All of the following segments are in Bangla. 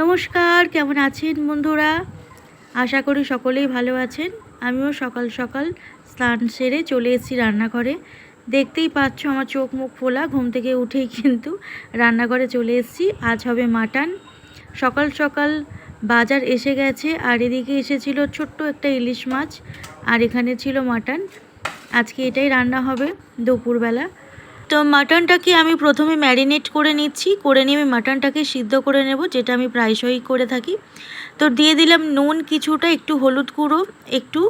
নমস্কার, কেমন আছেন বন্ধুরা? আশা করি সকলেই ভালো আছেন। আমিও সকাল সকাল স্নান সেরে চলে এসেছি রান্নাঘরে। দেখতেই পাচ্ছ আমার চোখ মুখ ফোলা, ঘুম থেকে উঠেই কিন্তু রান্নাঘরে চলে এসেছি। আজ হবে মাটন। সকাল সকাল বাজার এসে গেছে, আর এদিকে এসেছিল ছোট্ট একটা ইলিশ মাছ, আর এখানে ছিল মাটন। আজকে এটাই রান্না হবে দুপুরবেলা। তো মাটনটাকে আমি প্রথমে ম্যারিনেট করে নিচ্ছি, করে নিয়ে আমি মাটনটাকে সিদ্ধ করে নেব, যেটা আমি প্রায়শই করে থাকি। তো দিয়ে দিলাম নুন কিছুটা, একটু হলুদ গুঁড়ো, একটু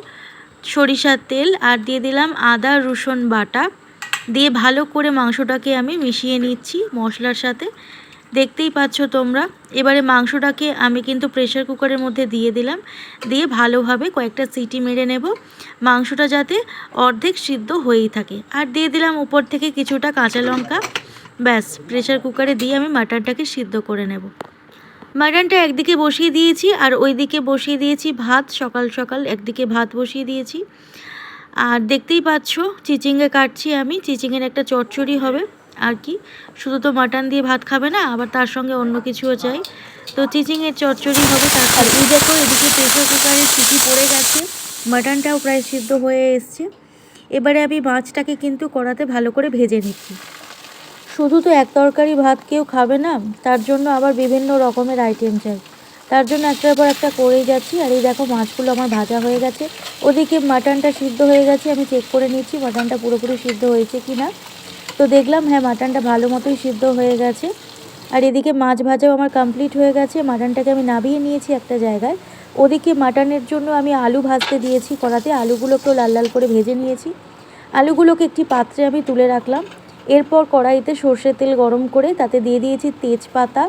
সরিষার তেল, আর দিয়ে দিলাম আদা রসুন বাটা। দিয়ে ভালো করে মাংসটাকে আমি মিশিয়ে নিচ্ছি মশলার সাথে। দেখতেই পাচ্ছ তোমরা। এবারে মাংসটাকে আমি কিন্তু প্রেশার কুকারের মধ্যে দিয়ে দিলাম। দিয়ে ভালোভাবে কয়েকটা সিটি মেরে নেব। মাংসটা যাতে অর্ধেক সিদ্ধ হয়েই থাকে। আর দিয়ে দিলাম উপর থেকে কিছুটা কাঁচা লঙ্কা। ব্যাস প্রেশার কুকারে দিয়ে আমি মাটনটাকে সিদ্ধ করে নেব। মাটনটা একদিকে বসিয়ে দিয়েছি আর ওই দিকে বসিয়ে দিয়েছি ভাত। সকাল সকাল একদিকে ভাত বসিয়ে দিয়েছি। আর দেখতেই পাচ্ছ, চিচিঙ্গে কাটছি আমি। চিচিংয়ের একটা চচ্চড়ি হবে। আর কি? শুধু তো মাটন দিয়ে ভাত খাবে না আবার তার সঙ্গে অন্য কিছুও চাই। তো চিচিংয়ের চচ্চড়ি হবে তার এই দেখো এদিকে প্রেশার কুকারে সিটি পড়ে গেছে। মাটনটাও প্রায় সিদ্ধ হয়ে এসছে। এবারে আমি মাছটাকে কিন্তু কড়াতে ভালো করে ভেজে নিচ্ছি। শুধু তো এক তরকারি ভাত কেউ খাবে না তার জন্য আবার বিভিন্ন রকমের আইটেম চাই। তার জন্য একটার পর একটা করেই যাচ্ছি। আর এই দেখো মাছগুলো আমার ভাজা হয়ে গেছে। ওদিকে মাটনটা সিদ্ধ হয়ে গেছে আমি চেক করে নিচ্ছি মাটনটা পুরোপুরি সিদ্ধ হয়েছে কি না তো দেখলাম হ্যাঁ মাটনটা ভালো মতোই সিদ্ধ হয়ে গেছে। আর এদিকে মাছ ভাজাও আমার কমপ্লিট হয়ে গেছে। মাটনটাকে আমি নাবিয়ে নিয়েছি একটা জায়গায়। ওদিকে মাটনের জন্য আমি আলু ভাজতে দিয়েছি কড়াতে। আলুগুলোকেও লাল লাল করে ভেজে নিয়েছি। আলুগুলোকে একটি পাত্রে আমি তুলে রাখলাম। এরপর কড়াইতে সর্ষের তেল গরম করে তাতে দিয়ে দিয়েছি তেজপাতা,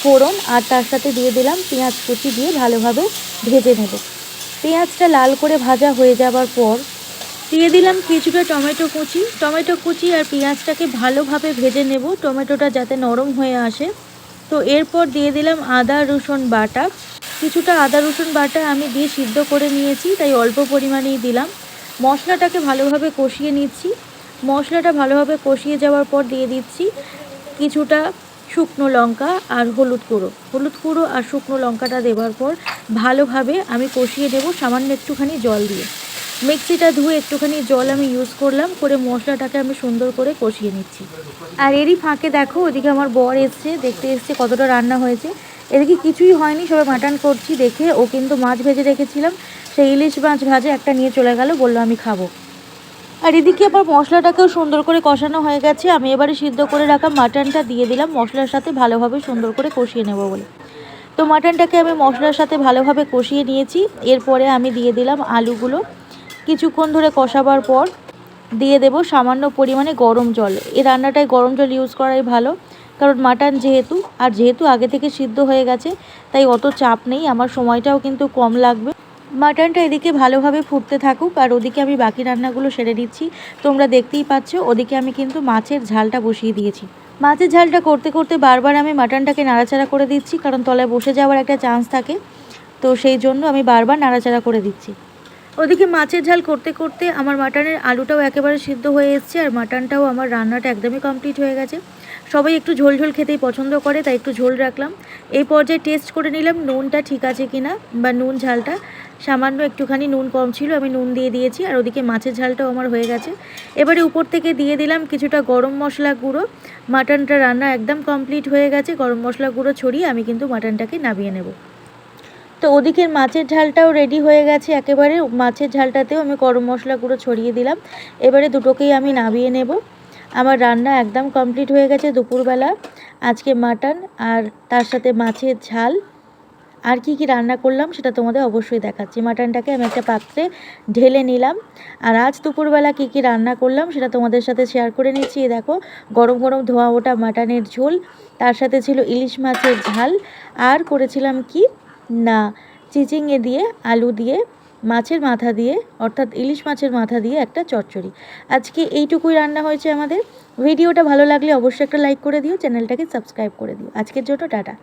ফোড়ন আর তার সাথে দিয়ে দিলাম পেঁয়াজ কুচি দিয়ে ভালোভাবে ভেজে নেব। পেঁয়াজটা লাল করে ভাজা হয়ে যাবার পর দিয়ে দিলাম কিছুটা টমেটো কুচি। টমেটো কুচি আর পেঁয়াজটাকে ভালোভাবে ভেজে নেব। টমেটোটা যাতে নরম হয়ে আসে। তো এরপর দিয়ে দিলাম আদা, রসুন, বাটা। কিছুটা আদা, রসুন, বাটা আমি দিয়ে সিদ্ধ করে নিয়েছি, তাই অল্প পরিমাণেই দিলাম। মশলাটাকে ভালোভাবে কষিয়ে নিচ্ছি। মশলাটা ভালোভাবে কষিয়ে যাওয়ার পর দিয়ে দিচ্ছি কিছুটা শুকনো লঙ্কা আর হলুদ গুঁড়ো। হলুদ গুঁড়ো আর শুকনো লঙ্কাটা দেওয়ার পর ভালোভাবে আমি কষিয়ে দেবো সামান্য একটুখানি জল দিয়ে। মিক্সিটা ধুয়ে একটুখানি জল আমি ইউজ করলাম, করে মশলাটাকে আমি সুন্দর করে কষিয়ে নিচ্ছি। আর এরই ফাঁকে দেখো, ওদিকে আমার বর এসছে, দেখতে এসছে কতটা রান্না হয়েছে। এদিকে কিছুই হয়নি, সবাই মাটন করছি দেখে, ও কিন্তু মাছ ভেজে রেখেছিলাম। সেই ইলিশ মাছ ভাজে একটা নিয়ে চলে গেল, বলল আমি খাব। আর এদিকে আবার মশলাটাকেও সুন্দর করে কষানো হয়ে গেছে, আমি এবারে সিদ্ধ করে রাখা মাটনটা দিয়ে দিলাম, মশলার সাথে ভালোভাবে সুন্দর করে কষিয়ে নেব বলে। তো মাটনটাকে আমি মশলার সাথে ভালোভাবে কষিয়ে নিয়েছি, এরপরে আমি দিয়ে দিলাম আলুগুলো। কিছুক্ষণ ধরে কষাবার পর দিয়ে দেব সামান্য পরিমাণে গরম জল। এই রান্নাটায় গরম জল ইউজ করাই ভালো, কারণ মাটন যেহেতু, আর যেহেতু আগে থেকে সিদ্ধ হয়ে গেছে, তাই অত চাপ নেই, আমার সময়টাও কিন্তু কম লাগবে। মাটনটা এদিকে ভালোভাবে ফুটতে থাকুক, আর ওদিকে আমি বাকি রান্নাগুলো সেরে দিচ্ছি তোমরা দেখতেই পাচ্ছ, ওদিকে আমি কিন্তু মাছের ঝালটা বসিয়ে দিয়েছি। মাছের ঝালটা করতে করতে বারবার আমি মাটনটাকে নাড়াচাড়া করে দিচ্ছি, কারণ তলায় বসে যাওয়ার একটা চান্স থাকে। তো সেই জন্য আমি বারবার নাড়াচাড়া করে দিচ্ছি। ওদিকে মাছের ঝাল করতে করতে আমার মাটনের আলুটাও একেবারে সিদ্ধ হয়ে এসছে আর মাটনটাও আমার রান্নাটা একদমই কমপ্লিট হয়ে গেছে। সবাই একটু ঝোল ঝোল খেতেই পছন্দ করে, তাই একটু ঝোল রাখলাম। এই পর্যায়ে টেস্ট করে নিলাম নুনটা ঠিক আছে কিনা বা নুন ঝালটা। সামান্য একটুখানি নুন কম ছিল, আমি নুন দিয়ে দিয়েছি আর ওদিকে মাছের ঝালটাও আমার হয়ে গেছে। এবারে উপর থেকে দিয়ে দিলাম কিছুটা গরম মশলা গুঁড়ো। মাটনটা রান্না একদম কমপ্লিট হয়ে গেছে, গরম মশলা গুঁড়ো ছড়িয়ে আমি কিন্তু মাটনটাকে নামিয়ে নেব। তো ওদিকের মাছের ঝালটাও রেডি হয়ে গেছে একেবারে। মাছের ঝালটাতেও আমি গরম মশলা গুঁড়ো ছড়িয়ে দিলাম। এবারে দুটোকেই আমি নামিয়ে নেব। আমার রান্না একদম কমপ্লিট হয়ে গেছে দুপুরবেলা। আজকে মাটন আর তার সাথে মাছের ঝাল। আর কি কি রান্না করলাম সেটা তোমাদের অবশ্যই দেখাচ্ছি। মাটনটাকে আমি একটা পাত্রে ঢেলে নিলাম। আর আজ দুপুরবেলা কি কি রান্না করলাম সেটা তোমাদের সাথে শেয়ার করে নিচ্ছি। দেখো, গরম গরম ধোয়া ওটা মাটনের ঝোল। তার সাথে ছিল ইলিশ মাছের ঝাল। আর করেছিলাম কি? না চিচিংয়ে দিয়ে, আলু দিয়ে, মাছের মাথা দিয়ে, অর্থাৎ ইলিশ মাছের মাথা দিয়ে একটা চচ্চড়ি। আজকে এইটুকুই রান্না হয়েছে আমাদের। ভিডিওটা ভালো লাগলে অবশ্যই একটা লাইক করে দিও, চ্যানেলটাকে সাবস্ক্রাইব করে দিও। আজকের জন্য টাটা।